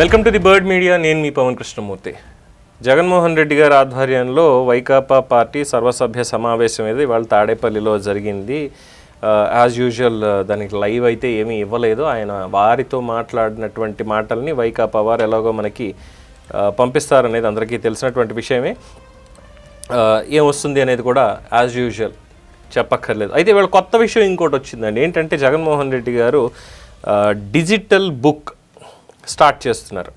Welcome to the bird media. నేను మీ పవన్ కృష్ణమూర్తి. జగన్మోహన్ రెడ్డి గారి ఆధ్వర్యంలో వైకాపా పార్టీ సర్వసభ్య సమావేశం ఏది ఇవాళ తాడేపల్లిలో జరిగింది. యాజ్ యూజువల్ దానికి లైవ్ అయితే ఏమీ ఇవ్వలేదు. ఆయన వారితో మాట్లాడినటువంటి మాటల్ని వైకాపా వారు ఎలాగో మనకి పంపిస్తారనేది అందరికీ తెలిసినటువంటి విషయమే. ఏమొస్తుంది అనేది కూడా యాజ్ యూజువల్ చెప్పక్కర్లేదు. అయితే వీళ్ళ కొత్త విషయం ఇంకోటి వచ్చిందండి. ఏంటంటే జగన్మోహన్ రెడ్డి గారు డిజిటల్ బుక్ స్టార్ట్ చేస్తున్నారు.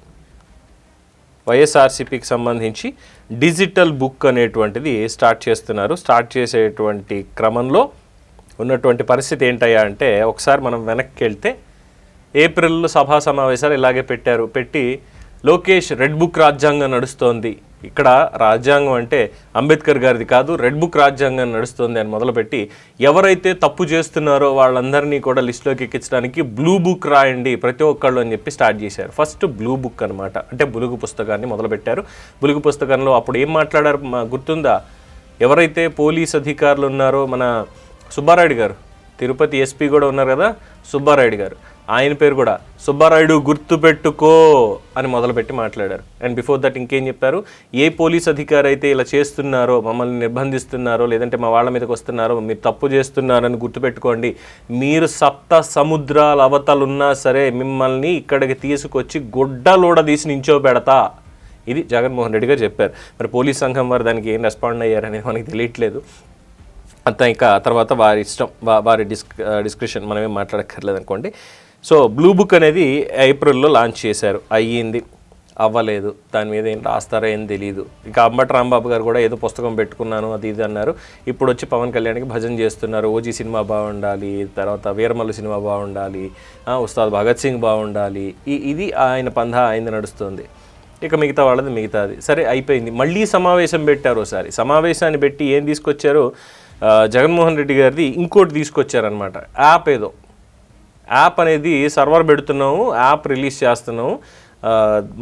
వైఎస్ఆర్సీపీకి సంబంధించి డిజిటల్ బుక్ అనేటువంటిది స్టార్ట్ చేస్తున్నారు. స్టార్ట్ చేసేటువంటి క్రమంలో ఉన్నటువంటి పరిస్థితి ఏంటయ్యా అంటే ఒకసారి మనం వెనక్కి వెళ్తే ఏప్రిల్లో సభా సమావేశాలు ఇలాగే పెట్టారు. పెట్టి లోకేష్ రెడ్ బుక్ రాజ్యాంగం నడుస్తోంది. ఇక్కడ రాజ్యాంగం అంటే అంబేద్కర్ గారిది కాదు రెడ్ బుక్ రాజ్యాంగం నడుస్తుంది అని మొదలుపెట్టి ఎవరైతే తప్పు చేస్తున్నారో వాళ్ళందరినీ కూడా లిస్టులోకి ఎక్కించడానికి బ్లూ బుక్ రాయండి ప్రతి ఒక్కళ్ళు అని చెప్పి స్టార్ట్ చేశారు. ఫస్ట్ బ్లూ బుక్ అనమాట అంటే బులుగు పుస్తకాన్ని మొదలుపెట్టారు. బులుగు పుస్తకంలో అప్పుడు ఏం మాట్లాడారు? మా- గుర్తుందా? ఎవరైతే పోలీస్ అధికారులు ఉన్నారో మన సుబ్బారాయుడు గారు తిరుపతి ఎస్పీ కూడా ఉన్నారు కదా సుబ్బారాయుడు గారు. ఆయన పేరు కూడా సుబ్బారాయుడు గుర్తుపెట్టుకో అని మొదలుపెట్టి మాట్లాడారు. అండ్ బిఫోర్ దట్ ఇంకేం చెప్పారు? ఏ పోలీస్ అధికారి అయితే ఇలా చేస్తున్నారో మమ్మల్ని నిర్బంధిస్తున్నారో లేదంటే మా వాళ్ళ మీదకి వస్తున్నారో మీరు తప్పు చేస్తున్నారని గుర్తుపెట్టుకోండి. మీరు సప్త సముద్రాల అవతలున్నా సరే మిమ్మల్ని ఇక్కడికి తీసుకొచ్చి గుడ్డలోడ తీసి నించోబెడతా ఇది జగన్మోహన్ రెడ్డి గారు చెప్పారు. మరి పోలీస్ సంఘం వారు దానికి ఏం రెస్పాండ్ అయ్యారనేది మనకి తెలియట్లేదు. అంత ఇంకా తర్వాత వారి ఇష్టం వారి డిస్క్ డిస్క్రిప్షన్ మనమేం మాట్లాడక్కర్లేదు అనుకోండి సో బ్లూ బుక్ అనేది ఏప్రిల్లో లాంచ్ చేశారు. అయ్యింది. అవ్వలేదు. దాని మీద ఏం రాస్తారో ఏం తెలియదు ఇక అంబటి రాంబాబు గారు కూడా ఏదో పుస్తకం పెట్టుకున్నాను అది ఇది అన్నారు. ఇప్పుడు వచ్చి పవన్ కళ్యాణ్కి భజన చేస్తున్నారు. ఓజీ సినిమా బాగుండాలి తర్వాత వీరమల్లు సినిమా బాగుండాలి ఉస్తాద్ భగత్ సింగ్ బాగుండాలి. ఈ ఇది ఆయన పంధా ఆయన నడుస్తుంది. ఇక మిగతా వాళ్ళది మిగతాది. సరే అయిపోయింది. మళ్ళీ సమావేశం పెట్టారు ఒకసారి సమావేశాన్ని పెట్టి ఏం తీసుకొచ్చారో? జగన్మోహన్ రెడ్డి గారిది ఇంకోటి తీసుకొచ్చారనమాట యాప్ ఏదో. యాప్ అనేది సర్వర్ పెడుతున్నాము యాప్ రిలీజ్ చేస్తున్నాము.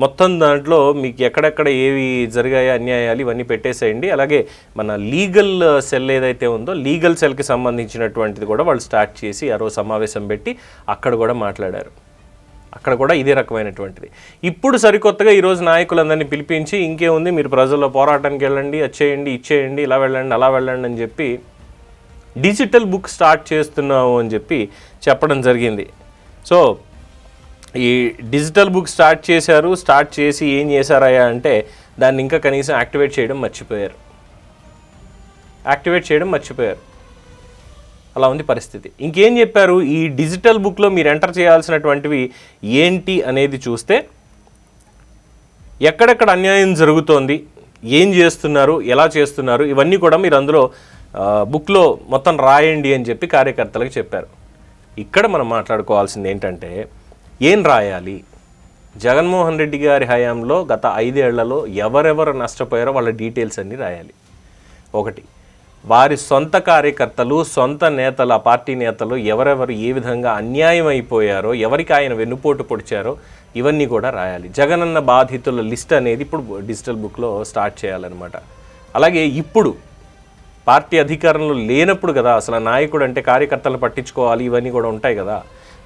మొత్తం దాంట్లో మీకు ఎక్కడెక్కడ ఏవి జరిగాయో అన్యాయాలు ఇవన్నీ పెట్టేసేయండి. అలాగే మన లీగల్ సెల్ ఏదైతే ఉందో లీగల్ సెల్కి సంబంధించినటువంటిది కూడా వాళ్ళు స్టార్ట్ చేసి ఆ రోజు సమావేశం పెట్టి అక్కడ కూడా మాట్లాడారు. అక్కడ కూడా ఇదే రకమైనటువంటిది. ఇప్పుడు సరికొత్తగా ఈరోజు నాయకులందరినీ పిలిపించి ఇంకేముంది? మీరు ప్రజల్లో పోరాటానికి వెళ్ళండి అది చేయండి ఇచ్చేయండి ఇలా వెళ్ళండి అలా వెళ్ళండి అని చెప్పి డిజిటల్ బుక్ స్టార్ట్ చేస్తున్నాము అని చెప్పి చెప్పడం జరిగింది. సో ఈ డిజిటల్ బుక్ స్టార్ట్ చేశారు స్టార్ట్ చేసి ఏం చేశారయ్యా అంటే దాన్ని ఇంకా కనీసం యాక్టివేట్ చేయడం మర్చిపోయారు. యాక్టివేట్ చేయడం మర్చిపోయారు. అలా ఉంది పరిస్థితి. ఇంకేం చెప్పారు? ఈ డిజిటల్ బుక్లో మీరు ఎంటర్ చేయాల్సినటువంటివి ఏంటి అనేది చూస్తే ఎక్కడెక్కడ అన్యాయం జరుగుతోంది ఏం చేస్తున్నారు ఎలా చేస్తున్నారు ఇవన్నీ కూడా మీరు అందులో బుక్లో మొత్తం రాయండి అని చెప్పి కార్యకర్తలకు చెప్పారు. ఇక్కడ మనం మాట్లాడుకోవాల్సింది ఏంటంటే ఏం రాయాలి? జగన్మోహన్ రెడ్డి గారి హయాంలో గత ఐదేళ్ళలో ఎవరెవరు నష్టపోయారో వాళ్ళ డీటెయిల్స్ అన్నీ రాయాలి. ఒకటి వారి సొంత కార్యకర్తలు సొంత నేతలు ఆ పార్టీ నేతలు ఎవరెవరు ఏ విధంగా అన్యాయం అయిపోయారో ఎవరికి ఆయన వెన్నుపోటు పొడిచారో ఇవన్నీ కూడా రాయాలి. జగనన్న బాధితుల లిస్ట్ అనేది ఇప్పుడు డిజిటల్ బుక్లో స్టార్ట్ చేయాలన్నమాట. అలాగే ఇప్పుడు పార్టీ అధికారంలో లేనప్పుడు కదా అసలు నాయకుడు అంటే కార్యకర్తలను పట్టించుకోవాలి ఇవన్నీ కూడా ఉంటాయి కదా.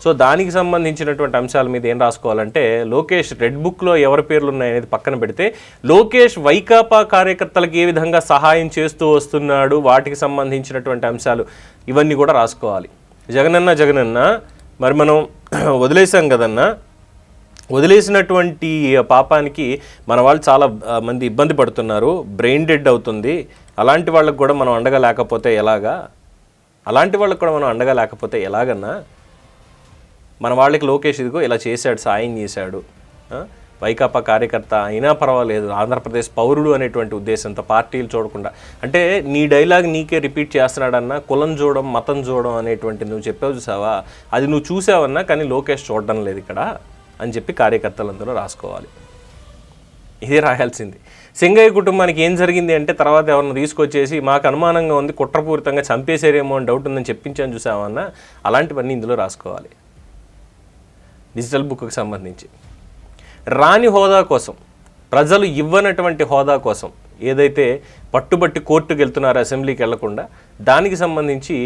సో దానికి సంబంధించినటువంటి అంశాల మీద ఏం రాసుకోవాలంటే లోకేష్ రెడ్ బుక్లో ఎవరి పేర్లు ఉన్నాయనేది పక్కన పెడితే లోకేష్ వైకాపా కార్యకర్తలకు ఏ విధంగా సహాయం చేస్తూ వస్తున్నాడు వాటికి సంబంధించినటువంటి అంశాలు ఇవన్నీ కూడా రాసుకోవాలి. జగనన్న జగనన్న మరి మనం వదిలేసాం కదన్నా? వదిలేసినటువంటి పాపానికి మన వాళ్ళు చాలా మంది ఇబ్బంది పడుతున్నారు బ్రెయిన్ డెడ్ అవుతుంది. అలాంటి వాళ్ళకు కూడా మనం అండగా లేకపోతే ఎలాగా? అలాంటి వాళ్ళకు కూడా మనం అండగా లేకపోతే ఎలాగన్నా మన వాళ్ళకి లోకేష్ ఇదిగో ఇలా చేశాడు సాయం చేశాడు. వైకాపా కార్యకర్త అయినా పర్వాలేదు. ఆంధ్రప్రదేశ్ పౌరుడు అనేటువంటి ఉద్దేశంతో పార్టీలు చూడకుండా. అంటే నీ డైలాగ్ నీకే రిపీట్ చేస్తున్నాడన్నా కులం చూడడం మతం చూడడం అనేటువంటి నువ్వు చెప్పావు చూసావా? అది నువ్వు చూసావన్నా కానీ లోకేష్ చూడడం లేదు ఇక్కడ అని చెప్పి కార్యకర్తలందరూ రాసుకోవాలి. ఇదే రాయాల్సింది. సింగయ్య కుటుంబానికి ఏం జరిగింది అంటే తర్వాత ఎవరిని తీసుకొచ్చేసి మాకు అనుమానంగా ఉంది కుట్రపూరితంగా చంపేశారేమో అని డౌట్ ఉందని చెప్పించాను చూసామన్న అలాంటివన్నీ ఇందులో రాసుకోవాలి. డిజిటల్ బుక్కి సంబంధించి. రాని హోదా కోసం ప్రజలు ఇవ్వనటువంటి హోదా కోసం ఏదైతే పట్టుబట్టి కోర్టుకు వెళ్తున్నారో అసెంబ్లీకి వెళ్ళకుండా దానికి సంబంధించి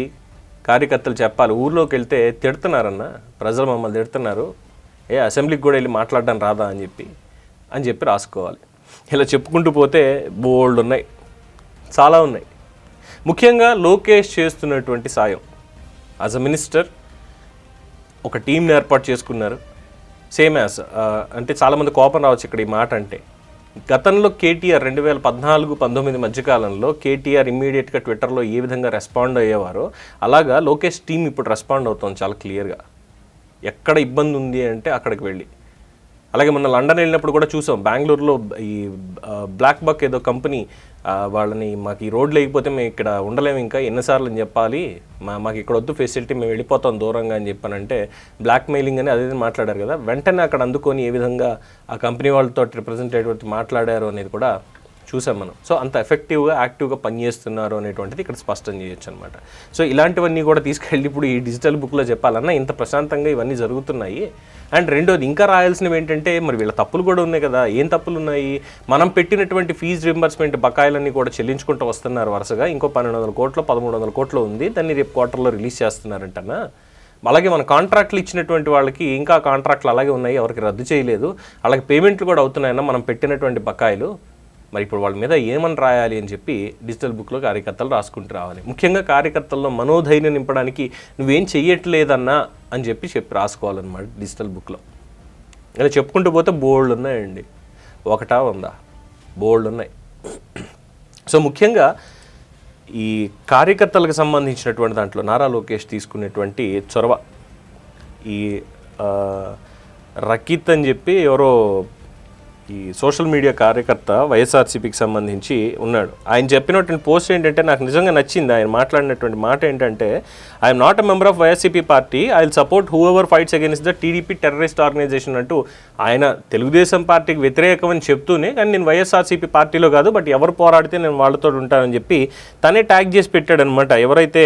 కార్యకర్తలు చెప్పాలి ఊర్లోకి వెళ్తే తిడుతున్నారన్న ప్రజలు మమ్మల్ని తిడుతున్నారు ఏ అసెంబ్లీకి కూడా వెళ్ళి మాట్లాడడం రాదా అని చెప్పి అని చెప్పి రాసుకోవాలి. ఇలా చెప్పుకుంటూ పోతే బోల్డ్ ఉన్నాయి. చాలా ఉన్నాయి. ముఖ్యంగా లోకేష్ చేస్తున్నటువంటి సాయం. యాజ్ అ మినిస్టర్ ఒక టీంని ఏర్పాటు చేసుకున్నారు. సేమ్ యాజ్ అంటే చాలామంది కోపం రావచ్చు ఇక్కడ ఈ మాట అంటే. గతంలో కేటీఆర్ రెండు వేల పద్నాలుగు పంతొమ్మిది మధ్యకాలంలో కేటీఆర్ ఇమ్మీడియట్గా ట్విట్టర్లో ఏ విధంగా రెస్పాండ్ అయ్యేవారో అలాగా లోకేష్ టీం ఇప్పుడు రెస్పాండ్ అవుతుంది చాలా క్లియర్గా ఎక్కడ ఇబ్బంది ఉంది అంటే అక్కడికి వెళ్ళి. అలాగే మొన్న లండన్ వెళ్ళినప్పుడు కూడా చూసాం. బెంగళూరులో ఈ బ్లాక్ బక్ ఏదో కంపెనీ వాళ్ళని మాకు ఈ రోడ్ లేకపోతే మేము ఇక్కడ ఉండలేము ఇంకా ఎన్నిసార్లు అని చెప్పాలి. మా మాకు ఇక్కడ వద్దు ఫెసిలిటీ మేము వెళ్ళిపోతాం దూరంగా అని చెప్పానంటే బ్లాక్ మెయిలింగ్ అని అదే మాట్లాడారు కదా. వెంటనే అక్కడ అందుకొని ఏ విధంగా ఆ కంపెనీ వాళ్ళతో రిప్రజెంటేటివ్ మాట్లాడారు అనేది కూడా చూసాం మనం. సో అంత ఎఫెక్టివ్గా యాక్టివ్గా పనిచేస్తున్నారు అనేటువంటిది ఇక్కడ స్పష్టం చేయొచ్చు అనమాట సో ఇలాంటివన్నీ కూడా తీసుకెళ్ళి ఇప్పుడు ఈ డిజిటల్ బుక్లో చెప్పాలన్నా ఇంత ప్రశాంతంగా ఇవన్నీ జరుగుతున్నాయి. అండ్ రెండోది ఇంకా రాయాల్సినవి ఏంటంటే మరి వీళ్ళ తప్పులు కూడా ఉన్నాయి కదా. ఏం తప్పులు ఉన్నాయి? మనం పెట్టినటువంటి ఫీజు రింబర్స్మెంట్ బకాయిలన్నీ కూడా చెల్లించుకుంటూ వస్తున్నారు వరుసగా. ఇంకో పన్నెండు వందల కోట్లు పదమూడు వందల కోట్లు ఉంది. దాన్ని రేపు క్వార్టర్లో రిలీజ్ చేస్తున్నారంటనా? అలాగే మన కాంట్రాక్ట్లు ఇచ్చినటువంటి వాళ్ళకి ఇంకా కాంట్రాక్ట్లు అలాగే ఉన్నాయి. ఎవరికి రద్దు చేయలేదు. అలాగే పేమెంట్లు కూడా అవుతున్నాయన్న మనం పెట్టినటువంటి బకాయిలు. మరి ఇప్పుడు వాళ్ళ మీద ఏమని రాయాలి అని చెప్పి డిజిటల్ బుక్లో కార్యకర్తలు రాసుకుంటూ రావాలి. ముఖ్యంగా కార్యకర్తల్లో మనోధైర్యం నింపడానికి నువ్వేం చెయ్యట్లేదన్నా అని చెప్పి చెప్పి రాసుకోవాలన్నమాట డిజిటల్ బుక్లో. ఇలా చెప్పుకుంటూ పోతే బోల్డ్ ఉన్నాయండి. ఒకటా ఉందా బోల్డ్ ఉన్నాయి. సో ముఖ్యంగా ఈ కార్యకర్తలకు సంబంధించినటువంటి దాంట్లో నారా లోకేష్ తీసుకునేటువంటి చొరవ ఈ ఆ, రకిత్ అని చెప్పి ఎవరో ఈ సోషల్ మీడియా కార్యకర్త వైఎస్ఆర్సీపీకి సంబంధించి ఉన్నాడు. ఆయన చెప్పినటువంటి పోస్ట్ ఏంటంటే నాకు నిజంగా నచ్చింది ఆయన మాట్లాడినటువంటి మాట ఏంటంటే I'm not a member of YSCP party I will support whoever fights against the TDP terrorist organization అంటూ ఆయన తెలుగుదేశం పార్టీకి వ్యతిరేకమని చెప్తూనే కానీ నేను వైఎస్ఆర్సీపీ పార్టీలో కాదు బట్ ఎవరు పోరాడితే నేను వాళ్ళతో ఉంటానని చెప్పి తనే ట్యాగ్ చేసి పెట్టాడనమాట ఎవరైతే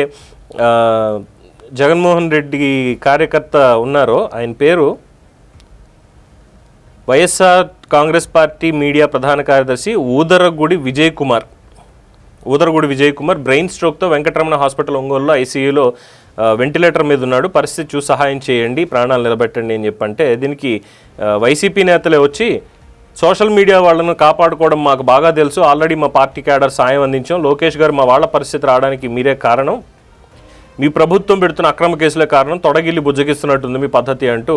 జగన్మోహన్ రెడ్డి కార్యకర్త ఉన్నారో ఆయన పేరు వైఎస్ఆర్ కాంగ్రెస్ పార్టీ మీడియా ప్రధాన కార్యదర్శి ఊదరగుడి విజయ్ కుమార్ ఊదరగుడి విజయ్ కుమార్ బ్రెయిన్ స్ట్రోక్తో వెంకటరమణ హాస్పిటల్ ఒంగోలులో ఐసీయూలో వెంటిలేటర్ మీద ఉన్నాడు. పరిస్థితి చూసి సహాయం చేయండి ప్రాణాలు నిలబెట్టండి అని చెప్పంటే దీనికి వైసీపీ నేతలే వచ్చి సోషల్ మీడియా వాళ్ళను కాపాడుకోవడం మాకు బాగా తెలుసు. ఆల్రెడీ మా పార్టీ క్యాడర్ సాయం అందించాం. లోకేష్ గారు మా వాళ్ళ పరిస్థితి రావడానికి మీరే కారణం. మీ ప్రభుత్వం పెడుతున్న అక్రమ కేసుల కారణం తొడగిల్లి బుజ్జగిస్తున్నట్టుంది మీ పద్ధతి అంటూ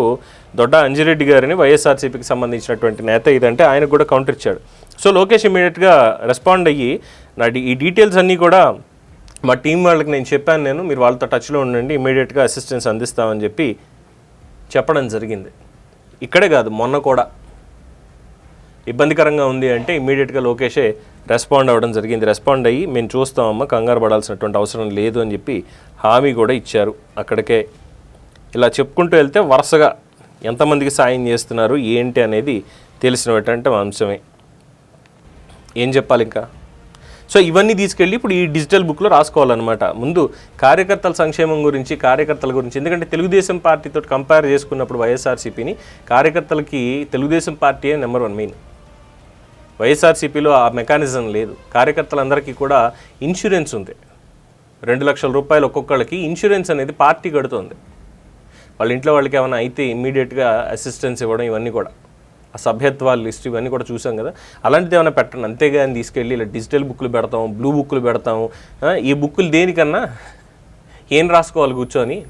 దొడ్డ అంజిరెడ్డి గారిని వైఎస్ఆర్సీపీకి సంబంధించినటువంటి నేత ఇదంటే ఆయన కూడా కౌంటర్ ఇచ్చాడు. సో లోకేష్ ఇమీడియట్గా రెస్పాండ్ అయ్యి నా ఈ డీటెయిల్స్ అన్నీ కూడా మా టీం వాళ్ళకి నేను చెప్పాను నేను మీరు వాళ్ళతో టచ్లో ఉండండి ఇమీడియట్గా అసిస్టెన్స్ అందిస్తామని చెప్పి చెప్పడం జరిగింది. ఇక్కడే కాదు మొన్న కూడా. ఇబ్బందికరంగా ఉంది అంటే ఇమీడియట్గా లోకేషే రెస్పాండ్ అవ్వడం జరిగింది. రెస్పాండ్ అయ్యి మేము చూస్తామమ్మా కంగారు పడాల్సినటువంటి అవసరం లేదు అని చెప్పి హామీ కూడా ఇచ్చారు. అక్కడికే ఇలా చెప్పుకుంటూ వెళ్తే వరుసగా ఎంతమందికి సాయం చేస్తున్నారు ఏంటి అనేది తెలిసినటువంటి అంశమే. ఏం చెప్పాలి ఇంకా? సో ఇవన్నీ తీసుకెళ్ళి ఇప్పుడు ఈ డిజిటల్ బుక్లో రాసుకోవాలన్నమాట. ముందు కార్యకర్తల సంక్షేమం గురించి కార్యకర్తల గురించి ఎందుకంటే తెలుగుదేశం పార్టీతో కంపేర్ చేసుకున్నప్పుడు వైఎస్ఆర్సీపీని కార్యకర్తలకి తెలుగుదేశం పార్టీయే నెంబర్ వన్ మెయిన్. వైఎస్ఆర్సీపీలో ఆ మెకానిజం లేదు. కార్యకర్తలందరికీ కూడా ఇన్సూరెన్స్ ఉంది. రెండు లక్షల రూపాయలు ఒక్కొక్కళ్ళకి ఇన్సూరెన్స్ అనేది పార్టీ కడుతుంది. వాళ్ళ ఇంట్లో వాళ్ళకి ఏమైనా అయితే ఇమ్మీడియట్గా అసిస్టెన్స్ ఇవ్వడం ఇవన్నీ కూడా. ఆ సభ్యత్వాల లిస్ట్ ఇవన్నీ కూడా చూసాం కదా. అలాంటిది ఏమైనా పెట్టండి. అంతేగాని తీసుకెళ్ళి ఇలా డిజిటల్ బుక్లు పెడతాం బ్లూ బుక్లు పెడతాం. ఈ బుక్కులు దేనికన్నా ఏం రాసుకోవాలి కూర్చొని?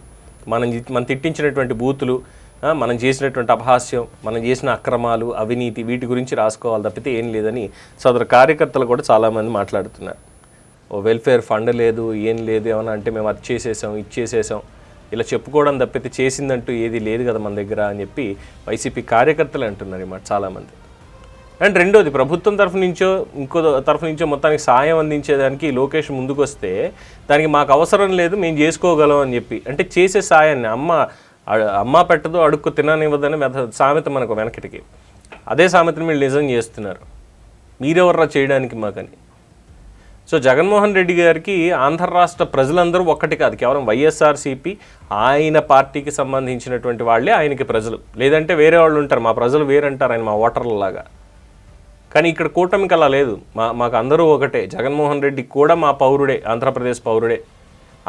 మనం మనం తిట్టించినటువంటి బూతులు మనం చేసినటువంటి అపహాస్యం మనం చేసిన అక్రమాలు అవినీతి వీటి గురించి రాసుకోవాలి తప్పితే ఏం లేదని సదరు కార్యకర్తలు కూడా చాలామంది మాట్లాడుతున్నారు. ఓ వెల్ఫేర్ ఫండ్ లేదు ఏం లేదు ఏమన్నా అంటే మేము అది చేసేసాం ఇచ్చేసేసాం ఇలా చెప్పుకోవడం తప్పితే చేసిందంటూ ఏది లేదు కదా మన దగ్గర అని చెప్పి వైసీపీ కార్యకర్తలు అంటున్నారు అన్నమాట చాలామంది. అండ్ రెండోది ప్రభుత్వం తరఫు నుంచో ఇంకో తరఫు నుంచో మొత్తానికి సాయం అందించేదానికి లోకేష్ ముందుకు వస్తే దానికి మాకు అవసరం లేదు మేము చేసుకోగలం అని చెప్పి. అంటే చేసే సాయాన్ని అమ్మ అమ్మ పెట్టదు అడుక్కు తిననివ్వదని మెథ సామెత మనకు వెనకటికి. అదే సామెతను మీరు నిజం చేస్తున్నారు. మీరెవర్రా చేయడానికి మాకని? సో జగన్మోహన్ రెడ్డి గారికి ఆంధ్ర రాష్ట్ర ప్రజలందరూ ఒక్కటి కాదు కేవలం వైఎస్ఆర్సీపీ ఆయన పార్టీకి సంబంధించినటువంటి వాళ్ళే ఆయనకి ప్రజలు. లేదంటే వేరే వాళ్ళు ఉంటారు మా ప్రజలు వేరంటారు ఆయన మా ఓటర్లలాగా. కానీ ఇక్కడ కూటమికి అలా లేదు. మా మాకు అందరూ ఒకటే. జగన్మోహన్ రెడ్డి కూడా మా పౌరుడే ఆంధ్రప్రదేశ్ పౌరుడే.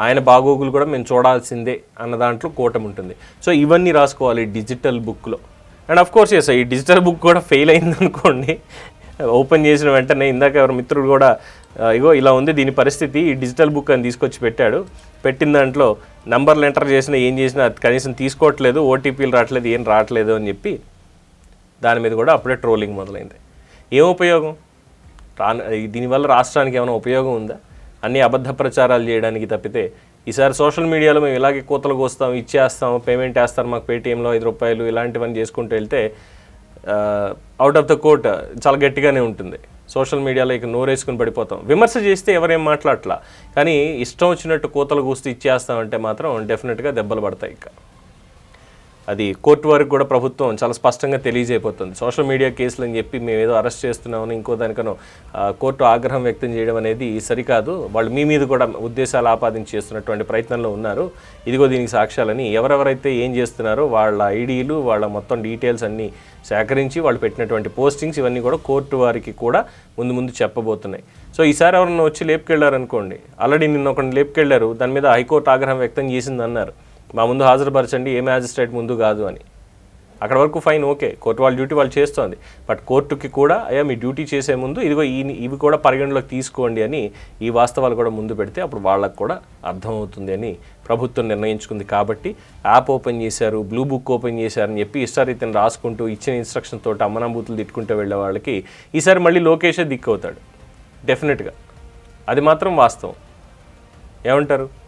ఆయన బాగోగులు కూడా మేము చూడాల్సిందే అన్న దాంట్లో కూటమి ఉంటుంది. సో ఇవన్నీ రాసుకోవాలి డిజిటల్ బుక్లో. అండ్ అఫ్ కోర్స్ ఎస్ ఈ డిజిటల్ బుక్ కూడా ఫెయిల్ అయింది అనుకోండి. ఓపెన్ చేసిన వెంటనే ఇందాక ఎవరి మిత్రుడు కూడా ఇగో ఇలా ఉంది దీని పరిస్థితి ఈ డిజిటల్ బుక్ అని తీసుకొచ్చి పెట్టాడు. పెట్టిన దాంట్లో నంబర్లు ఎంటర్ చేసినా ఏం చేసినా అది కనీసం తీసుకోవట్లేదు ఓటీపీలు రావట్లేదు ఏం రావట్లేదు అని చెప్పి దాని మీద కూడా అప్పుడే ట్రోలింగ్ మొదలైంది. ఏం ఉపయోగం? రా దీనివల్ల రాష్ట్రానికి ఏమైనా ఉపయోగం ఉందా? అన్ని అబద్ధ ప్రచారాలు చేయడానికి తప్పితే ఈసారి సోషల్ మీడియాలో మేము ఇలాగే కూతలు కోస్తాం ఇచ్చేస్తాం పేమెంట్ వేస్తారు మాకు పేటీఎంలో ఐదు రూపాయలు ఇలాంటివన్నీ చేసుకుంటూ వెళ్తే అవుట్ ఆఫ్ ద కోర్ట్ చాలా గట్టిగానే ఉంటుంది. సోషల్ మీడియాలో ఇక నోరేసుకుని పడిపోతాం. విమర్శ చేస్తే ఎవరేం మాట్లాడట్లా? కానీ ఇష్టం వచ్చినట్టు కూతలు కూస్తూ ఇచ్చేస్తామంటే మాత్రం డెఫినెట్గా దెబ్బలు పడతాయి ఇక. అది కోర్టు వరకు కూడా ప్రభుత్వం చాలా స్పష్టంగా తెలియజేయబోతుంది. సోషల్ మీడియా కేసులు అని చెప్పి మేము ఏదో అరెస్ట్ చేస్తున్నామని ఇంకో దానికనో కోర్టు ఆగ్రహం వ్యక్తం చేయడం అనేది సరికాదు. వాళ్ళు మీ మీద కూడా ఉద్దేశాలు ఆపాదించి చేస్తున్నటువంటి ప్రయత్నంలో ఉన్నారు. ఇదిగో దీనికి సాక్ష్యాలని ఎవరెవరైతే ఏం చేస్తున్నారో వాళ్ళ ఐడీలు వాళ్ళ మొత్తం డీటెయిల్స్ అన్నీ సేకరించి వాళ్ళు పెట్టినటువంటి పోస్టింగ్స్ ఇవన్నీ కూడా కోర్టు వారికి కూడా ముందు ముందు చెప్పబోతున్నాయి. సో ఈసారి ఎవరన్నా వచ్చి లేపుకెళ్ళారు అనుకోండి ఆల్రెడీ నిన్న ఒకరిని లేపుకెళ్ళారు దాని మీద హైకోర్టు ఆగ్రహం వ్యక్తం చేసింది అన్నారు మా ముందు హాజరుపరచండి ఏ మ్యాజిస్ట్రేట్ ముందు కాదు అని. అక్కడ వరకు ఫైన్ ఓకే కోర్టు వాళ్ళ డ్యూటీ వాళ్ళు చేస్తోంది. బట్ కోర్టుకి కూడా అయ్యా మీ డ్యూటీ చేసే ముందు ఇదిగో ఈ ఇవి కూడా పరిగణలోకి తీసుకోండి అని ఈ వాస్తవాలు కూడా ముందు పెడితే అప్పుడు వాళ్ళకు కూడా అర్థమవుతుంది అని ప్రభుత్వం నిర్ణయించుకుంది. కాబట్టి యాప్ ఓపెన్ చేశారు బ్లూ బుక్ ఓపెన్ చేశారని చెప్పి ఇష్టారీతిని రాసుకుంటూ ఇచ్చిన ఇన్స్ట్రక్షన్ తోటి అమ్మనాబూతులు తిట్టుకుంటూ వెళ్ళే వాళ్ళకి ఈసారి మళ్ళీ లోకేషే దిక్కు అవుతాడు. డెఫినెట్గా. అది మాత్రం వాస్తవం. ఏమంటారు?